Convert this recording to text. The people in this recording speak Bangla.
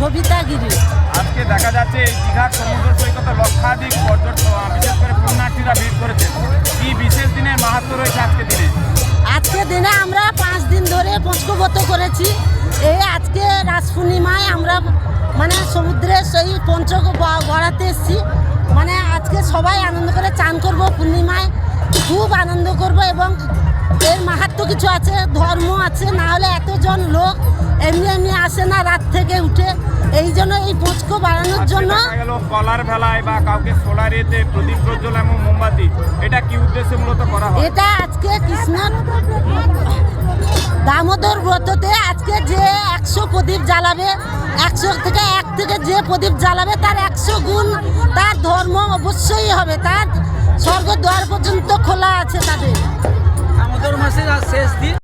সবিতা গিরি আজকে দেখা যাচ্ছে এই দীঘার সমুদ্র সৈকতে লক্ষাধিক পর্যটক বিশেষ করে পুণ্যার্থীরা ভিড় করেছে। কি বিশেষ দিনের মাহাত্ম রয়েছে আজকে দিনে? আজকে দিনে আমরা পাঁচ দিন ধরে পঞ্চকব্রত করেছি। এই আজকে রাস পূর্ণিমায় আমরা মানে সমুদ্রে সেই পঞ্চক গড়াতে এসেছি। মানে আজকে সবাই আনন্দ করে চান করব পূর্ণিমায় খুব আনন্দ করব এবং এর মাহাত্ম কিছু আছে ধর্ম আছে না হলে এতজন লোক এমনি এমনি আসে না রাত থেকে উঠে। এই জন্য এই পঞ্চক বাড়ানোর জন্য কলার ভেলায় বা কাউকে সোলার এতে প্রদীপ প্রজ্বল এবং মোমবাতি। এটা কি উদ্দেশ্যে মূলত করা হয়? এটা আজকে কৃষ্ণ দামোদর ব্রততে আজকে যে একশো প্রদীপ জ্বালাবে একশো থেকে এক থেকে যে প্রদীপ জ্বালাবে তার একশো গুণ তার ধর্ম অবশ্যই হবে। তার স্বর্গদ্বার পর্যন্ত খোলা আছে তাদের। দামোদর মাসের আজ শেষ দিন